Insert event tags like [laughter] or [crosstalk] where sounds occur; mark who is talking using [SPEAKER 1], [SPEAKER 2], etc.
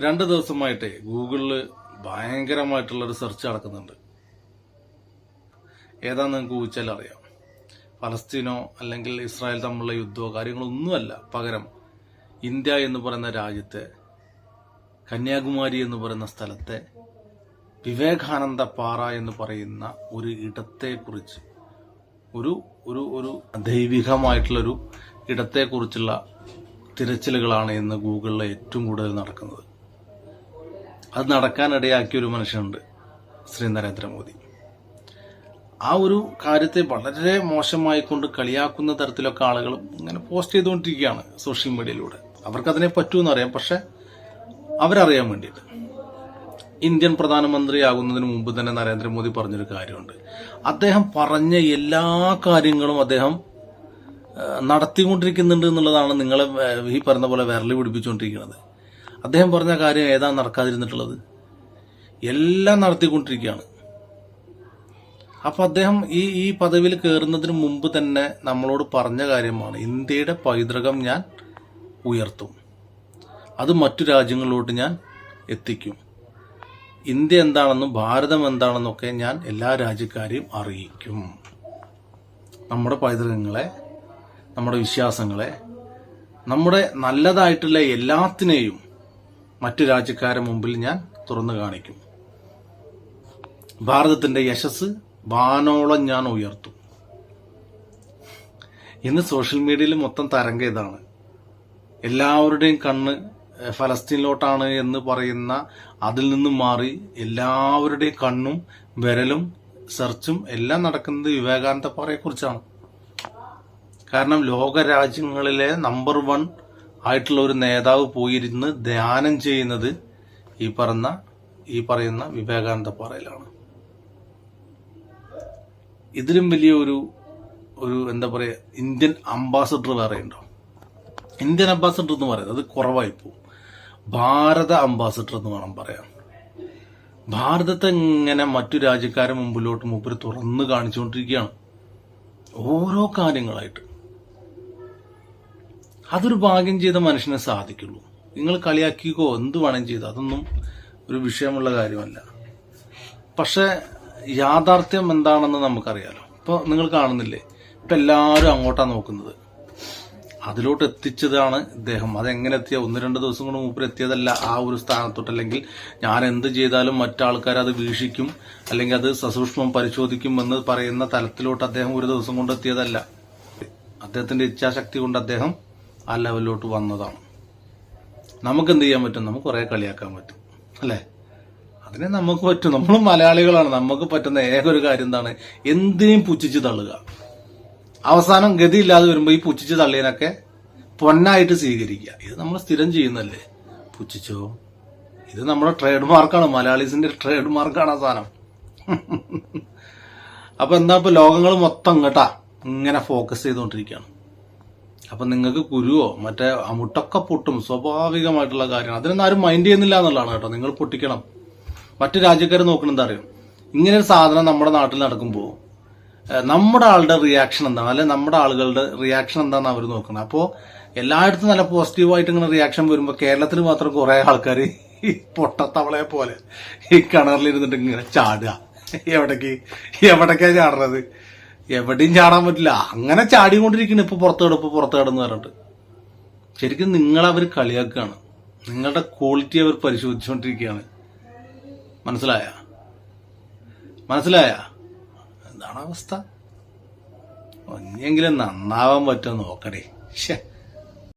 [SPEAKER 1] രണ്ട് ദിവസമായിട്ട് ഗൂഗിളിൽ ഭയങ്കരമായിട്ടുള്ളൊരു സെർച്ച് നടക്കുന്നുണ്ട്. ഏതാന്ന് നിങ്ങൾക്ക് ഊഹിച്ചാൽ അറിയാം. ഫലസ്തീനോ അല്ലെങ്കിൽ ഇസ്രായേൽ തമ്മിലുള്ള യുദ്ധമോ കാര്യങ്ങളൊന്നുമല്ല. പകരം ഇന്ത്യ എന്ന് പറയുന്ന രാജ്യത്തെ കന്യാകുമാരി എന്ന് പറയുന്ന സ്ഥലത്തെ വിവേകാനന്ദ പാറ എന്ന് പറയുന്ന ഒരു ഇടത്തെക്കുറിച്ച് ഒരു ഒരു ഒരു ദൈവികമായിട്ടുള്ളൊരു ഇടത്തെക്കുറിച്ചുള്ള തിരച്ചിലുകളാണ് ഇന്ന് ഗൂഗിളിൽ ഏറ്റവും കൂടുതൽ നടക്കുന്നത്. അത് നടക്കാനിടയാക്കിയ ഒരു മനുഷ്യനുണ്ട് ശ്രീ നരേന്ദ്രമോദി. ആ ഒരു കാര്യത്തെ വളരെ മോശമായി കൊണ്ട് കളിയാക്കുന്ന തരത്തിലൊക്കെ ആളുകൾ ഇങ്ങനെ പോസ്റ്റ് ചെയ്തുകൊണ്ടിരിക്കുകയാണ് സോഷ്യൽ മീഡിയയിലൂടെ. അവർക്കതിനെ പറ്റുമെന്ന് അറിയാം പക്ഷെ അവരറിയാൻ വേണ്ടിയിട്ട്. ഇന്ത്യൻ പ്രധാനമന്ത്രിയാകുന്നതിന് മുമ്പ് തന്നെ നരേന്ദ്രമോദി പറഞ്ഞൊരു കാര്യമുണ്ട്. അദ്ദേഹം പറഞ്ഞ എല്ലാ കാര്യങ്ങളും അദ്ദേഹം നടത്തിക്കൊണ്ടിരിക്കുന്നുണ്ട് എന്നുള്ളതാണ് നിങ്ങളെ ഈ പറഞ്ഞ പോലെ വിരൽ പിടിപ്പിച്ചുകൊണ്ടിരിക്കുന്നത്. അദ്ദേഹം പറഞ്ഞ കാര്യം ഏതാ നടക്കാതിരുന്നിട്ടുള്ളത്? എല്ലാം നടത്തിക്കൊണ്ടിരിക്കുകയാണ്. അപ്പൊ അദ്ദേഹം ഈ ഈ പദവിയിൽ കയറുന്നതിന് മുമ്പ് തന്നെ നമ്മളോട് പറഞ്ഞ കാര്യമാണ് ഇന്ത്യയുടെ പൈതൃകം ഞാൻ ഉയർത്തും. അത് മറ്റു രാജ്യങ്ങളിലോട്ട് ഞാൻ എത്തിക്കും. ഇന്ത്യ എന്താണെന്നും ഭാരതം എന്താണെന്നൊക്കെ ഞാൻ എല്ലാ രാജ്യക്കാരെയും അറിയിക്കും. നമ്മുടെ പൈതൃകങ്ങളെ നമ്മുടെ വിശ്വാസങ്ങളെ നമ്മുടെ നല്ലതായിട്ടുള്ള എല്ലാത്തിനെയും മറ്റു രാജ്യക്കാരെ മുമ്പിൽ ഞാൻ തുറന്നു കാണിക്കും. ഭാരതത്തിന്റെ യശസ് വാനോളം ഞാൻ ഉയർത്തും. ഇന്ന് സോഷ്യൽ മീഡിയയിൽ മൊത്തം തരംഗ ഇതാണ്. എല്ലാവരുടെയും കണ്ണ് ഫലസ്തീനിലോട്ടാണ് എന്ന് പറയുന്ന അതിൽ നിന്നും മാറി എല്ലാവരുടെയും കണ്ണും വിരലും സെർച്ചും എല്ലാം നടക്കുന്നത് വിവേകാനന്ദ പാറയെ കുറിച്ചാണ് കാരണം ലോകരാജ്യങ്ങളിലെ നമ്പർ വൺ ആയിട്ടുള്ള ഒരു നേതാവ് പോയിരുന്ന് ധ്യാനം ചെയ്യുന്നത് ഈ പറഞ്ഞ ഈ പറയുന്ന വിവേകാനന്ദ പാറയിലാണ് ഇതിലും വലിയ ഒരു ഒരു എന്താ പറയുക ഇന്ത്യൻ അംബാസഡർ വേറെ ഉണ്ടോ? ഇന്ത്യൻ അംബാസഡർ എന്ന് പറയുന്നത് അത് കുറവായി പോകും ഭാരത അംബാസഡർ എന്ന് വേണം പറയാം ഭാരതത്തെ ഇങ്ങനെ മറ്റു രാജ്യക്കാരെ മുമ്പിലോട്ട് മുമ്പിൽ തുറന്നു കാണിച്ചുകൊണ്ടിരിക്കുകയാണ്. ഓരോ കാര്യങ്ങളായിട്ട്. അതൊരു ഭാഗ്യം ചെയ്ത മനുഷ്യനെ സാധിക്കുള്ളൂ. നിങ്ങൾ കളിയാക്കിക്കോ എന്ത് വേണം ചെയ്ത് അതൊന്നും ഒരു വിഷയമുള്ള കാര്യമല്ല. പക്ഷെ യാഥാർത്ഥ്യം എന്താണെന്ന് നമുക്കറിയാലോ. ഇപ്പൊ നിങ്ങൾ കാണുന്നില്ലേ ഇപ്പൊ എല്ലാവരും അങ്ങോട്ടാണ് നോക്കുന്നത്. അതിലോട്ട് എത്തിച്ചതാണ് ഇദ്ദേഹം. അതെങ്ങനെ എത്തിയ? ഒന്ന് രണ്ട് ദിവസം കൊണ്ട് മൂപ്പർ എത്തിയതല്ല ആ ഒരു സ്ഥാനത്തോട്ട്. അല്ലെങ്കിൽ ഞാൻ എന്ത് ചെയ്താലും മറ്റാൾക്കാർ അത് വീക്ഷിക്കും അല്ലെങ്കിൽ അത് സസൂക്ഷ്മം പരിശോധിക്കും എന്ന് പറയുന്ന തലത്തിലോട്ട് അദ്ദേഹം ഒരു ദിവസം കൊണ്ട് എത്തിയതല്ല. അദ്ദേഹത്തിന്റെ ഇച്ഛാശക്തി കൊണ്ട് അദ്ദേഹം ആ ലെവലിലോട്ട് വന്നതാണ്. നമുക്ക് എന്ത് ചെയ്യാൻ പറ്റും? നമുക്ക് കുറെ കളിയാക്കാൻ പറ്റും. അല്ലേ? അതിനെ നമുക്ക് പറ്റും. നമ്മൾ മലയാളികളാണ്. നമുക്ക് പറ്റുന്ന ഏക ഒരു കാര്യം എന്താണ്? എന്തിനേയും പുച്ഛിച്ച് തള്ളുക. അവസാനം ഗതിയില്ലാതെ വരുമ്പോൾ ഈ പുച്ഛിച്ച് തള്ളിയതിനൊക്കെ പൊന്നായിട്ട് സ്വീകരിക്കുക. ഇത് നമ്മൾ സ്ഥിരം ചെയ്യുന്നല്ലേ പുച്ഛിച്ചോ? ഇത് നമ്മുടെ ട്രേഡ് മാർക്കാണ് മലയാളീസിന്റെ ട്രേഡ് മാർക്കാണ് ആ സാധനം. [laughs] അപ്പൊ എന്താ ഇപ്പൊ ലോകങ്ങൾ മൊത്തം ഇങ്ങട്ടാ. ഇങ്ങനെ ഫോക്കസ് ചെയ്തുകൊണ്ടിരിക്കുകയാണ്. അപ്പൊ നിങ്ങൾക്ക് കുരുവോ മറ്റേ അമുട്ടൊക്കെ പൊട്ടും സ്വാഭാവികമായിട്ടുള്ള കാര്യമാണ്. അതിനൊന്നും ആരും മൈൻഡ് ചെയ്യുന്നില്ല എന്നുള്ളതാണ് കേട്ടോ. നിങ്ങൾ പൊട്ടിക്കണം. മറ്റു രാജ്യക്കാർ നോക്കണം എന്താ അറിയോ? ഇങ്ങനെ ഒരു സാധനം നമ്മുടെ നാട്ടിൽ നടക്കുമ്പോൾ നമ്മുടെ ആളുടെ റിയാക്ഷൻ എന്താണ്? അല്ലെ നമ്മുടെ ആളുകളുടെ റിയാക്ഷൻ എന്താണെന്ന് അവർ നോക്കണം. അപ്പോൾ എല്ലായിടത്തും നല്ല പോസിറ്റീവായിട്ട് ഇങ്ങനെ റിയാക്ഷൻ വരുമ്പോൾ കേരളത്തിൽ മാത്രം കുറെ ആൾക്കാർ ഈ പൊട്ടത്തവളയെ പോലെ ഈ കിണറിലിരുന്നിട്ട് ഇങ്ങനെ ചാടുക. എവിടേക്ക്? എവിടേക്കാണ് ചാടുന്നത്? എവിടെയും ചാടാൻ പറ്റില്ല. അങ്ങനെ ചാടിക്കൊണ്ടിരിക്കുന്നു ഇപ്പൊ പുറത്ത് കിടപ്പ് പുറത്ത് കിടന്ന് പറഞ്ഞിട്ട്. ശരിക്കും നിങ്ങളവർ കളിയാക്കുകയാണ്. നിങ്ങളുടെ ക്വാളിറ്റി അവർ പരിശോധിച്ചുകൊണ്ടിരിക്കുകയാണ്. മനസ്സിലായ? മനസ്സിലായ? എന്താണ് അവസ്ഥ? ഒന്നെങ്കിലും നന്നാവാൻ പറ്റുമോ നോക്കടേ ശ്ശേ.